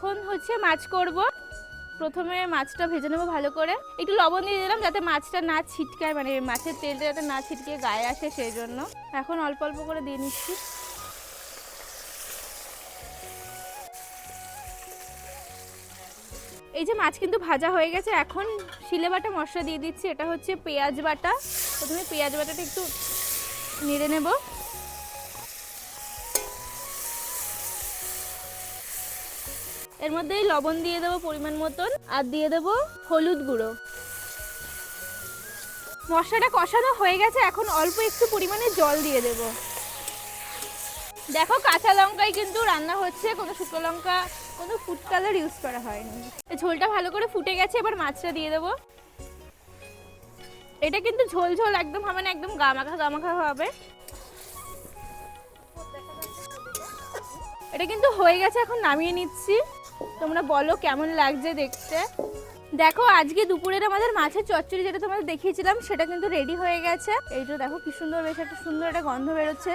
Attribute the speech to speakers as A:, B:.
A: এখন হচ্ছে মাছ করব। প্রথমে মাছটা ভেজে নেব ভালো করে। একটু লবণ দিয়ে দিলাম যাতে মাছটা না ছিটকায় মানে মাছের তেলটা যাতে না ছিটকে গায়ে আসে সেই জন্য। এখন অল্প অল্প করে দিয়ে নিচ্ছি। এই যে মাছ কিন্তু ভাজা হয়ে গেছে, এখন শিলে বাটা মশলা দিয়ে দিচ্ছি। এটা হচ্ছে পেঁয়াজ বাটা। প্রথমে পেঁয়াজ বাটাটা একটু নেড়ে নেব। এর মধ্যে লবণ দিয়ে দেবো পরিমাণ মতন, আর দিয়ে দেবো হলুদ গুঁড়ো। মশলাটা কষানো হয়ে গেছে, এখন অল্প একটু পরিমাণে জল দিয়ে দেব। দেখো কাঁচা লঙ্কায় কিন্তু রান্না হচ্ছে, কোনো শুকনো লঙ্কা, কোনো ফুড কালার ইউজ করা হয়নি। ঝোলটা ভালো করে ফুটে গেছে, এবার মাছটা দিয়ে দেবো। এটা কিন্তু ঝোল ঝোল, একদম হবে না, একদম গামাখা গামাখা হবে। এটা কিন্তু হয়ে গেছে, এখন নামিয়ে নিচ্ছি। তোমরা বলো কেমন লাগছে দেখতে? দেখো, আজকে দুপুরের আমাদের মাছের চচ্চড়ি যেটা তোমাদের দেখিয়েছিলাম, সেটা কিন্তু রেডি হয়ে গেছে। এইটা দেখো, কি সুন্দর বেশ একটা সুন্দর একটা গন্ধ বেরোচ্ছে।